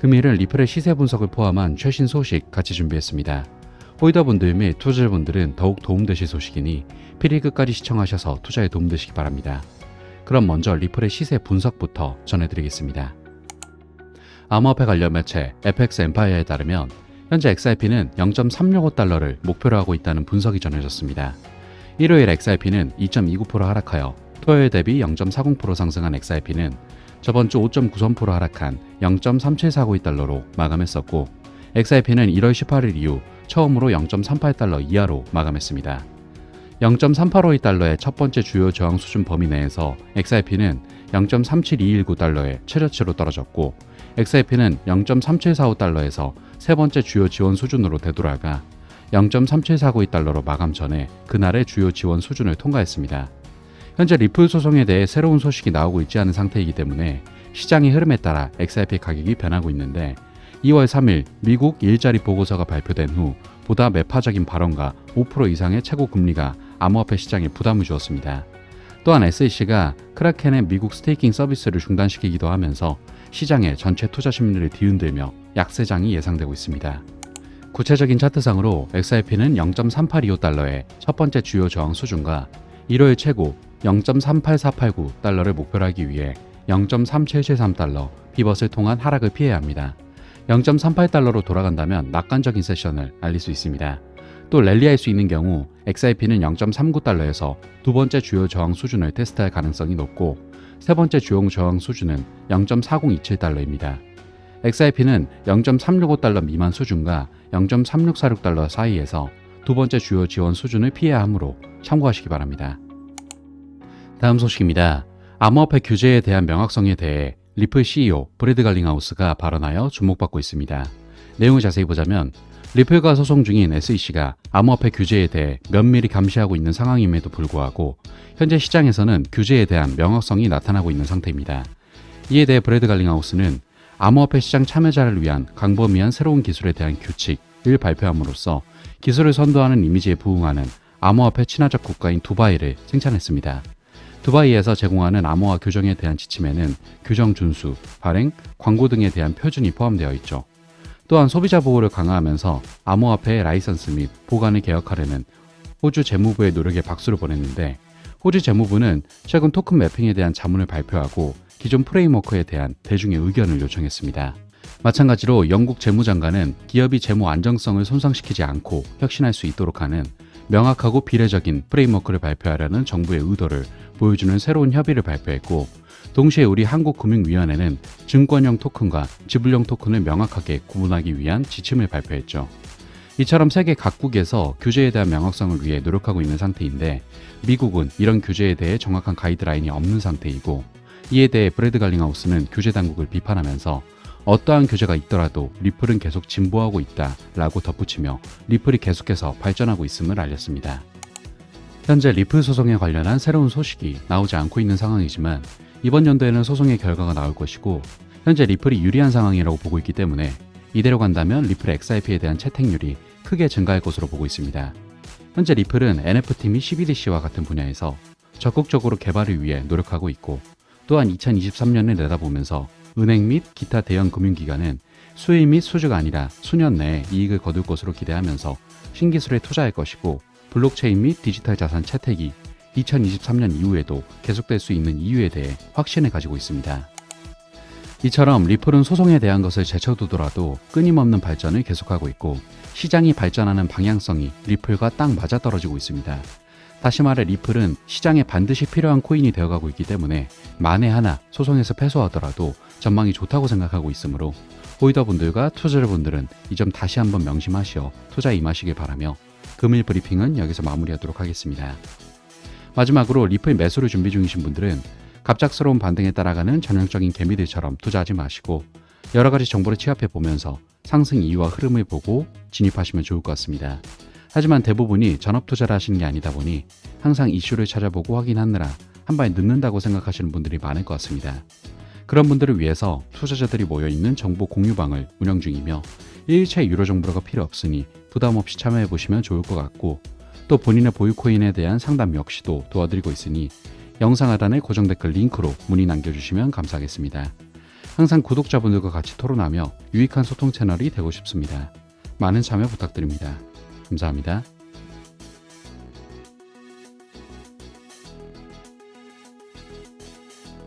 금일은 리플의 시세 분석을 포함한 최신 소식 같이 준비했습니다. 홀더분들 및 투자자분들은 더욱 도움되실 소식이니 필히 끝까지 시청하셔서 투자에 도움되시기 바랍니다. 그럼 먼저 리플의 시세 분석부터 전해드리겠습니다. 암호화폐 관련 매체 FX 엠파이어에 따르면 현재 XRP는 0.365달러를 목표로 하고 있다는 분석이 전해졌습니다. 일요일 XRP는 2.29% 하락하여 토요일 대비 0.40% 상승한 XRP는 저번 주 5.93% 하락한 0.3749달러로 마감했었고 XRP는 1월 18일 이후 처음으로 0.38달러 이하로 마감했습니다. 0.3852달러의 첫 번째 주요 저항 수준 범위 내에서 XRP는 0.37219달러의 최저치로 떨어졌고 XRP는 0.3745달러에서 세 번째 주요 지원 수준으로 되돌아가 0.3749달러로 마감 전에 그날의 주요 지원 수준을 통과했습니다. 현재 리플 소송에 대해 새로운 소식이 나오고 있지 않은 상태이기 때문에 시장의 흐름에 따라 XRP 가격이 변하고 있는데 2월 3일 미국 일자리 보고서가 발표된 후 보다 매파적인 발언과 5% 이상의 최고 금리가 암호화폐 시장에 부담을 주었습니다. 또한 SEC가 크라켄의 미국 스테이킹 서비스를 중단시키기도 하면서 시장의 전체 투자 심리를 뒤흔들며 약세장이 예상되고 있습니다. 구체적인 차트상으로 XRP는 0.3825달러의 첫 번째 주요 저항 수준과 일요일 최고 0.38489달러를 목표로 하기 위해 0.3773달러 비벗을 통한 하락을 피해야 합니다. 0.38달러로 돌아간다면 낙관적인 세션을 알릴 수 있습니다. 또 랠리할 수 있는 경우 XRP는 0.39달러에서 두 번째 주요 저항 수준을 테스트할 가능성이 높고 세 번째 주요 저항 수준은 0.4027달러입니다. XRP는 0.365달러 미만 수준과 0.3646달러 사이에서 두 번째 주요 지원 수준을 피해야 하므로 참고하시기 바랍니다. 다음 소식입니다. 암호화폐 규제에 대한 명확성에 대해 리플 CEO 브래드 갈링하우스가 발언하여 주목받고 있습니다. 내용을 자세히 보자면 리플과 소송 중인 SEC가 암호화폐 규제에 대해 면밀히 감시하고 있는 상황임에도 불구하고 현재 시장에서는 규제에 대한 명확성이 나타나고 있는 상태입니다. 이에 대해 브래드 갈링하우스는 암호화폐 시장 참여자를 위한 광범위한 새로운 기술에 대한 규칙을 발표함으로써 기술을 선도하는 이미지에 부응하는 암호화폐 친화적 국가인 두바이를 칭찬했습니다. 두바이에서 제공하는 암호화 규정에 대한 지침에는 규정 준수, 발행, 광고 등에 대한 표준이 포함되어 있죠. 또한 소비자 보호를 강화하면서 암호화폐의 라이선스 및 보관을 개혁하려는 호주 재무부의 노력에 박수를 보냈는데 호주 재무부는 최근 토큰 매핑에 대한 자문을 발표하고 기존 프레임워크에 대한 대중의 의견을 요청했습니다. 마찬가지로 영국 재무장관은 기업이 재무 안정성을 손상시키지 않고 혁신할 수 있도록 하는 명확하고 비례적인 프레임워크를 발표하려는 정부의 의도를 보여주는 새로운 협의를 발표했고 동시에 우리 한국금융위원회는 증권형 토큰과 지불형 토큰을 명확하게 구분하기 위한 지침을 발표했죠. 이처럼 세계 각국에서 규제에 대한 명확성을 위해 노력하고 있는 상태인데 미국은 이런 규제에 대해 정확한 가이드라인이 없는 상태이고 이에 대해 브래드 갈링하우스는 규제 당국을 비판하면서 어떠한 규제가 있더라도 리플은 계속 진보하고 있다 라고 덧붙이며 리플이 계속해서 발전하고 있음을 알렸습니다. 현재 리플 소송에 관련한 새로운 소식이 나오지 않고 있는 상황이지만 이번 연도에는 소송의 결과가 나올 것이고 현재 리플이 유리한 상황이라고 보고 있기 때문에 이대로 간다면 리플 XRP에 대한 채택률이 크게 증가할 것으로 보고 있습니다. 현재 리플은 NFT 및 CBDC와 같은 분야에서 적극적으로 개발을 위해 노력하고 있고 또한 2023년을 내다보면서 은행 및 기타 대형 금융기관은 수익 및 수주가 아니라 수년 내에 이익을 거둘 것으로 기대하면서 신기술에 투자할 것이고 블록체인 및 디지털 자산 채택이 2023년 이후에도 계속될 수 있는 이유에 대해 확신을 가지고 있습니다. 이처럼 리플은 소송에 대한 것을 제쳐두더라도 끊임없는 발전을 계속하고 있고 시장이 발전하는 방향성이 리플과 딱 맞아떨어지고 있습니다. 다시 말해 리플은 시장에 반드시 필요한 코인이 되어가고 있기 때문에 만에 하나 소송에서 패소하더라도 전망이 좋다고 생각하고 있으므로 호이더분들과 투자자분들은 이 점 다시 한번 명심하시어 투자에 임하시길 바라며 금일 브리핑은 여기서 마무리하도록 하겠습니다. 마지막으로 리플 매수를 준비 중이신 분들은 갑작스러운 반등에 따라가는 전형적인 개미들처럼 투자하지 마시고 여러 가지 정보를 취합해 보면서 상승 이유와 흐름을 보고 진입하시면 좋을 것 같습니다. 하지만 대부분이 전업 투자를 하시는 게 아니다 보니 항상 이슈를 찾아보고 확인하느라 한발 늦는다고 생각하시는 분들이 많을 것 같습니다. 그런 분들을 위해서 투자자들이 모여있는 정보 공유방을 운영 중이며 1일차 유료 정보가 필요 없으니 부담 없이 참여해 보시면 좋을 것 같고 또 본인의 보유 코인에 대한 상담 역시도 도와드리고 있으니 영상 하단에 고정 댓글 링크로 문의 남겨주시면 감사하겠습니다. 항상 구독자분들과 같이 토론하며 유익한 소통 채널이 되고 싶습니다. 많은 참여 부탁드립니다. 감사합니다.